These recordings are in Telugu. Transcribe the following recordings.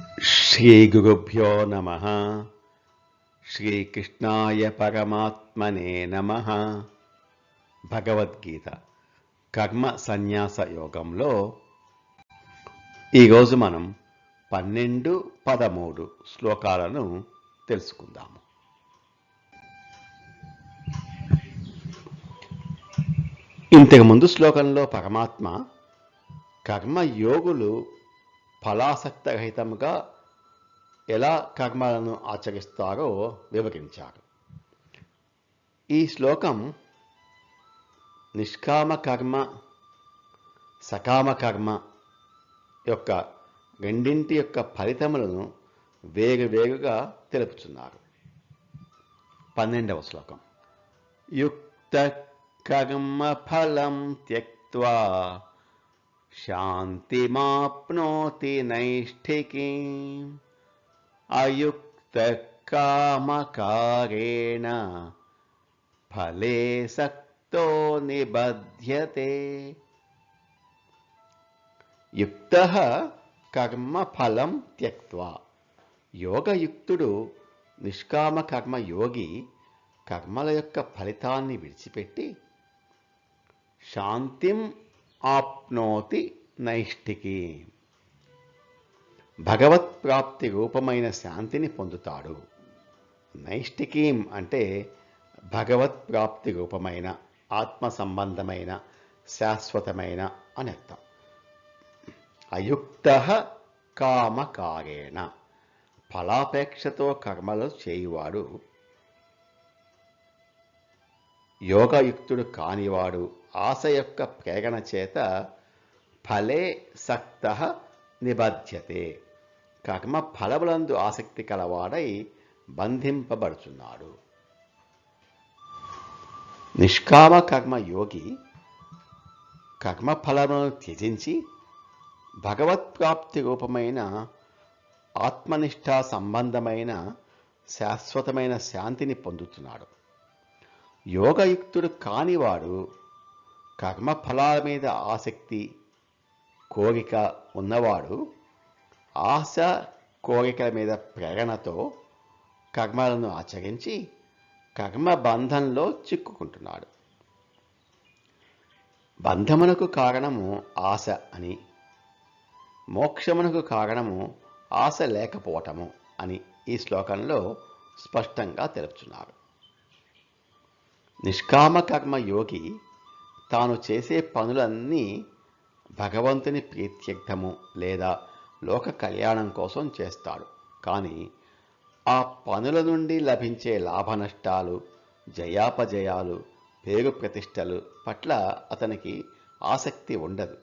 శ్రీ గురుభ్యో నమ శ్రీకృష్ణాయ పరమాత్మనే నమ భగవద్గీత కర్మ సన్యాస యోగంలో ఈరోజు మనం పన్నెండు పదమూడు శ్లోకాలను తెలుసుకుందాము. ఇంతకుముందు శ్లోకంలో పరమాత్మ కర్మయోగులు ఫలాసక్తరహితముగా ఎలా కర్మలను ఆచరిస్తారో వివరించారు. ఈ శ్లోకం నిష్కామ కర్మ సకామ కర్మ యొక్క రెండింటి యొక్క ఫలితములను వేరువేరుగా తెలుపుతున్నారు. పన్నెండవ శ్లోకం. యుక్త కర్మ ఫలం త్యక్వా శాంతిమాప్నోతి నైష్ఠికీ అయుక్త కామకారేణ ఫలే సక్తో నిబధ్యతే యుక్త కర్మ ఫలం త్యక్వా యోగయుక్తుడు నిష్కామ కర్మ యోగి కర్మల యొక్క ఫలితాన్ని విడిచిపెట్టి శాంతిం ఆప్నోతి నైష్టికి భగవత్ ప్రాప్తి రూపమైన శాంతిని పొందుతాడు. నైష్టికీం అంటే భగవత్ ప్రాప్తి రూపమైన ఆత్మ సంబంధమైన శాశ్వతమైన అని అర్థం. అయుక్త కామకారేణ ఫలాపేక్షతో కర్మలు చేయువాడు. యోగయుక్తుడు కానివాడు ఆశ యొక్క ప్రేరణ చేత ఫలే సక్త నిబధ్యతే. కర్మ ఫలములందు ఆసక్తి కలవాడై బంధింపబడుచున్నాడు. నిష్కామ కర్మ యోగి కర్మఫలములను త్యజించి భగవత్ప్రాప్తి రూపమైన ఆత్మనిష్ట సంబంధమైన శాశ్వతమైన శాంతిని పొందుతున్నాడు. యోగయుక్తుడు కానివాడు కర్మఫలాల మీద ఆసక్తి కోరిక ఉన్నవాడు ఆశ కోరికల మీద ప్రేరణతో కర్మలను ఆచరించి కర్మ బంధంలో చిక్కుకుంటున్నాడు. బంధమునకు కారణము ఆశ అని మోక్షమునకు కారణము ఆశ లేకపోవటము అని ఈ శ్లోకంలో స్పష్టంగా తెలుపుతున్నారు నిష్కామ కర్మ యోగి తాను చేసే పనులన్నీ భగవంతుని ప్రీత్యర్థము లేదా లోక కళ్యాణం కోసం చేస్తాడు. కానీ ఆ పనుల నుండి లభించే లాభ నష్టాలు జయాపజయాలు పేరు ప్రతిష్టలు పట్ల అతనికి ఆసక్తి ఉండదు.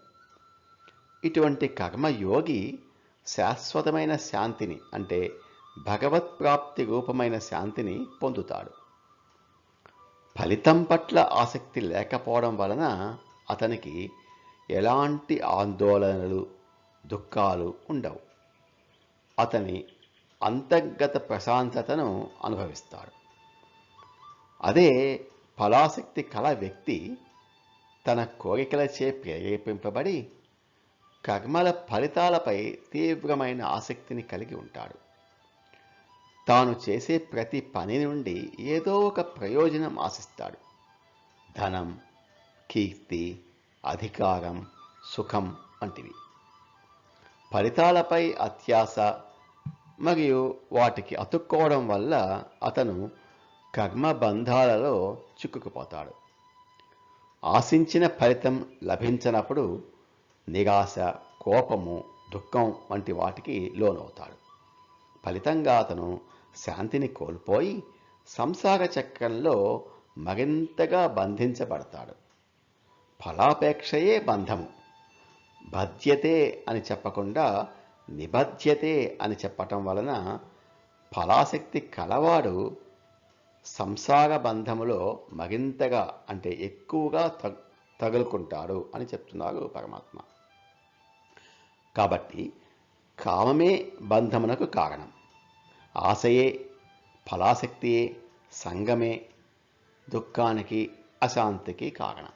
ఇటువంటి కర్మయోగి శాశ్వతమైన శాంతిని అంటే భగవత్ ప్రాప్తి రూపమైన శాంతిని పొందుతాడు. ఫలితం పట్ల ఆసక్తి లేకపోవడం వలన అతనికి ఎలాంటి ఆందోళనలు దుఃఖాలు ఉండవు. అతని అంతర్గత ప్రశాంతతను అనుభవిస్తాడు. అదే ఫలాసక్తి కల వ్యక్తి తన కోరికలచే ప్రేరేపింపబడి కర్మల ఫలితాలపై తీవ్రమైన ఆసక్తిని కలిగి ఉంటాడు. తాను చేసే ప్రతి పని నుండి ఏదో ఒక ప్రయోజనం ఆశిస్తాడు. ధనం కీర్తి అధికారం సుఖం వంటివి. ఫలితాలపై అత్యాశ మరియు వాటికి అతుక్కోవడం వల్ల అతను కర్మబంధాలలో చిక్కుకుపోతాడు. ఆశించిన ఫలితం లభించినప్పుడు నిరాశ కోపము దుఃఖం వంటి వాటికి లోనవుతాడు. ఫలితంగా అతను శాంతిని కోల్పోయి సంసార చక్రంలో మరింతగా బంధించబడతాడు. ఫలాపేక్షయే బంధము. బధ్యతే అని చెప్పకుండా నిబధ్యతే అని చెప్పటం వలన ఫలాశక్తి కలవాడు సంసార బంధములో మరింతగా అంటే ఎక్కువగా తగులుకుంటాడు అని చెప్తున్నారు పరమాత్మ. కాబట్టి కామమే బంధమునకు కారణం. ఆశయే ఫలాశక్తియే సంగమే దుఃఖానికి అశాంతికి కారణం.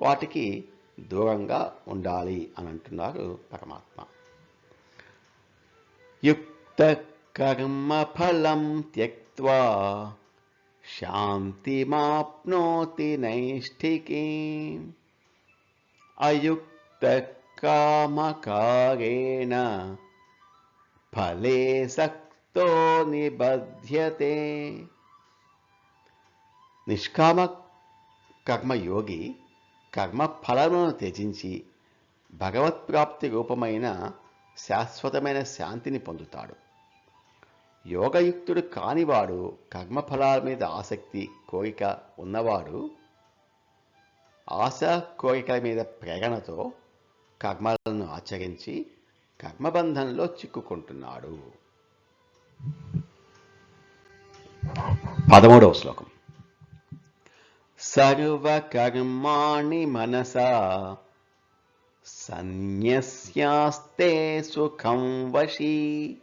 వాటికి దూరంగా ఉండాలి అని అంటున్నారు పరమాత్మ. యుక్త కర్మఫలం త్యక్వా శాంతిమాప్నోతి నైష్ఠికీ. అయుక్త కామకారేణ ఫలే తో నిబధ్యతే. నిష్కామ కర్మయోగి కర్మ ఫలములను త్యజించి భగవత్ప్రాప్తి రూపమైన శాశ్వతమైన శాంతిని పొందుతాడు. యోగయుక్తుడు కానివాడు కర్మఫలాల మీద ఆసక్తి కోరిక ఉన్నవాడు ఆశ కోరికల మీద ప్రేరణతో కర్మలను ఆచరించి కర్మబంధంలో చిక్కుకుంటున్నాడు. పదమూడవ శ్లోకం. సర్వకర్మాణి మనసా సన్యస్యాస్తే సుఖం వశీ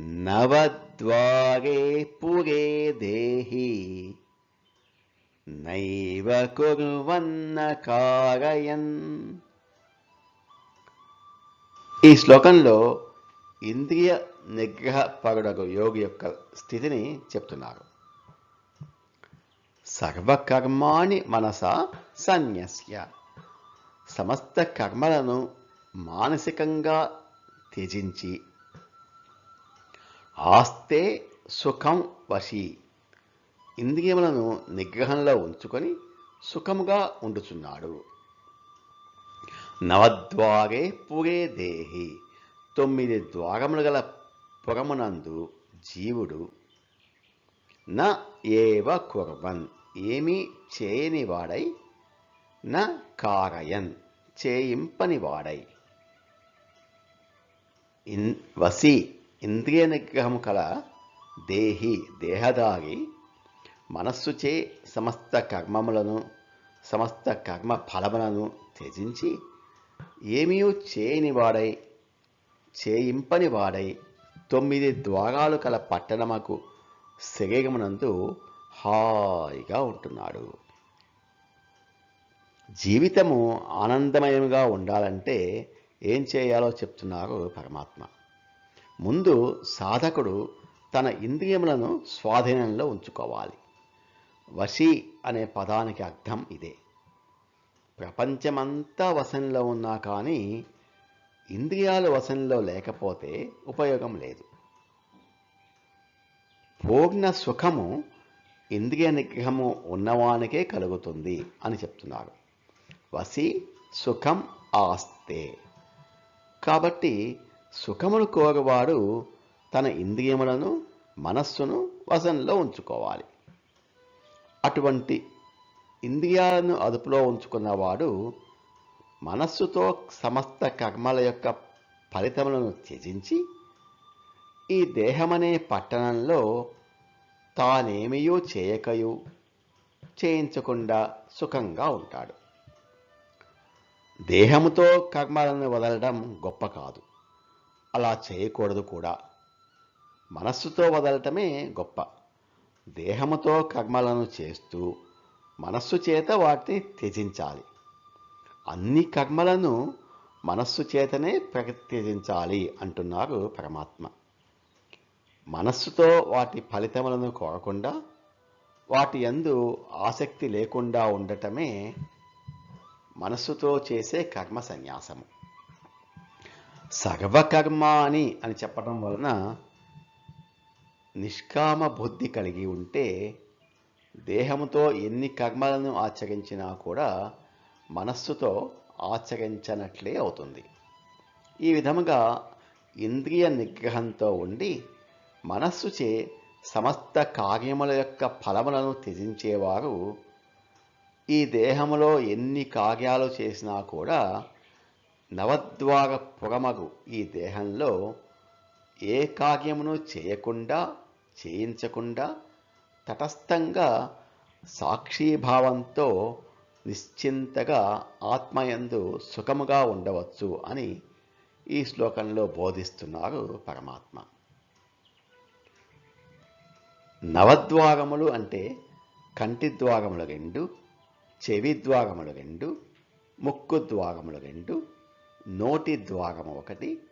నవద్వారే పురే దేహి నైవ కుర్వన్న కారయన్. ఈ శ్లోకంలో ఇంద్రియ నిగ్రహపరుడగు యోగి యొక్క స్థితిని చెప్తున్నారు. సర్వకర్మాణి మనస సన్యస్య. సమస్త కర్మలను మానసికంగా త్యజించి ఆస్తే సుఖం వశీ ఇంద్రియములను నిగ్రహంలో ఉంచుకొని సుఖముగా ఉండుచున్నాడు. నవద్వారే పురే దేహి తొమ్మిది ద్వారములు గల పురమునందు జీవుడు న ఏవ కుర్వన్ ఏమీ చేయని వాడై న కారయన్ చేయింపని వాడై ఇన్ వసి ఇంద్రియ నిగ్రహము కల దేహి దేహదారి మనస్సుచే సమస్త కర్మములను సమస్త కర్మ ఫలములను త్యజించి ఏమీ చేయని వాడై చేయింపని వాడై తొమ్మిది ద్వారాలు కల పట్టణమకు శరీరమునందు హాయిగా ఉంటున్నాడు. జీవితము ఆనందమయంగా ఉండాలంటే ఏం చేయాలో చెప్తున్నారు పరమాత్మ. ముందు సాధకుడు తన ఇంద్రియములను స్వాధీనంలో ఉంచుకోవాలి. వశి అనే పదానికి అర్థం ఇదే. ప్రపంచమంతా వశంలో ఉన్నా కానీ ఇంద్రియాలు వశంలో లేకపోతే ఉపయోగం లేదు. పూర్ణ సుఖము ఇంద్రియ నిగ్రహము ఉన్నవానికే కలుగుతుంది అని చెప్తున్నారు. వసి సుఖం ఆస్తే. కాబట్టి సుఖమును కోరువాడు తన ఇంద్రియములను మనస్సును వశంలో ఉంచుకోవాలి. అటువంటి ఇంద్రియాలను అదుపులో ఉంచుకున్నవాడు మనస్సుతో సమస్త కర్మల యొక్క ఫలితములను త్యజించి ఈ దేహమనే పట్టణంలో తానేమియో చేయకయు చేయించకుండా సుఖంగా ఉంటాడు. దేహముతో కర్మలను వదలడం గొప్ప కాదు. అలా చేయకూడదు కూడా. మనస్సుతో వదలటమే గొప్ప. దేహముతో కర్మలను చేస్తూ మనస్సు చేత వాటిని త్యజించాలి. అన్ని కర్మలను మనస్సు చేతనే త్యజించాలి అంటున్నారు పరమాత్మ. మనస్సుతో వాటి ఫలితములను కోరకుండా వాటి యందు ఆసక్తి లేకుండా ఉండటమే మనస్సుతో చేసే కర్మ సన్యాసము. సర్వకర్మ అని అని చెప్పడం వలన నిష్కామ బుద్ధి కలిగి ఉంటే దేహముతో ఎన్ని కర్మలను ఆచరించినా కూడా మనస్సుతో ఆచరించనట్లే అవుతుంది. ఈ విధముగా ఇంద్రియ నిగ్రహంతో ఉండి మనస్సుచే సమస్త కార్యముల యొక్క ఫలములను త్యజించేవారు ఈ దేహములో ఎన్ని కార్యాలు చేసినా కూడా నవద్వార పురమగు ఈ దేహంలో ఏ కార్యమును చేయకుండా చేయించకుండా తటస్థంగా సాక్షీభావంతో నిశ్చింతగా ఆత్మయందు సుఖముగా ఉండవచ్చు అని ఈ శ్లోకంలో బోధిస్తున్నారు పరమాత్మ. నవద్వారములు అంటే కంటి ద్వారములు రెండు చెవి ద్వారములు రెండు ముక్కు ద్వారములు రెండు నోటి ద్వారము ఒకటి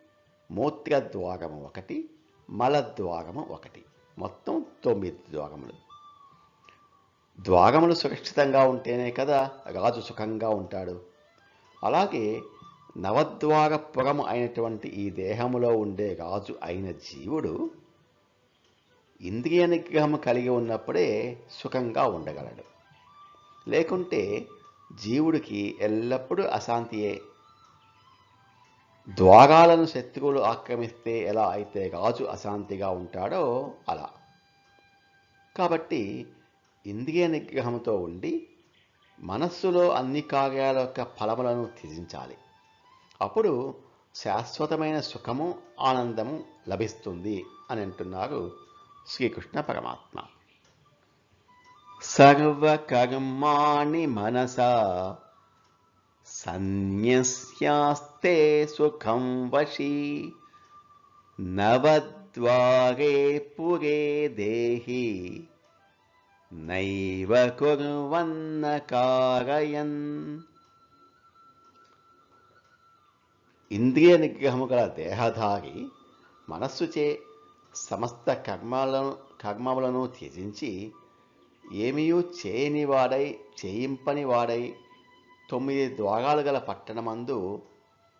మూత్ర ద్వారము ఒకటి మలద్వారము ఒకటి. మొత్తం తొమ్మిది ద్వారములు. ద్వారములు సురక్షితంగా ఉంటేనే కదా రాజు సుఖంగా ఉంటాడు. అలాగే నవద్వారపురము అయినటువంటి ఈ దేహములో ఉండే రాజు అయిన జీవుడు ఇంద్రియ నిగ్రహము కలిగి ఉన్నప్పుడే సుఖంగా ఉండగలడు. లేకుంటే జీవుడికి ఎల్లప్పుడూ అశాంతియే. ద్వారాలను శత్రువులు ఆక్రమిస్తే ఎలా అయితే రాజు అశాంతిగా ఉంటాడో అలా. కాబట్టి ఇంద్రియ నిగ్రహంతో ఉండి మనస్సులో అన్ని కార్యాల యొక్క ఫలములను త్యజించాలి. అప్పుడు శాశ్వతమైన సుఖము ఆనందము లభిస్తుంది అని అంటున్నారు శ్రీకృష్ణ పరమాత్మ. సర్వకర్మాణి మనసా సన్యస్యాస్తే సుఖం వశీ నవద్వారే పురే దేహి నైవ కుర్వన్న కారయన్. ఇంద్రియ నిగ్రహము గల దేహధారి మనస్సుచే సమస్త కర్మాలను కర్మములను త్యజించి ఏమీయూ చేయని వాడై చేయింపని వాడై తొమ్మిది ద్వారాలు గల పట్టణమందు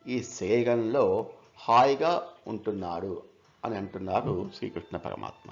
ఈ శరీరంలో హాయిగా ఉంటున్నాడు అని అంటున్నారు శ్రీకృష్ణ పరమాత్మ.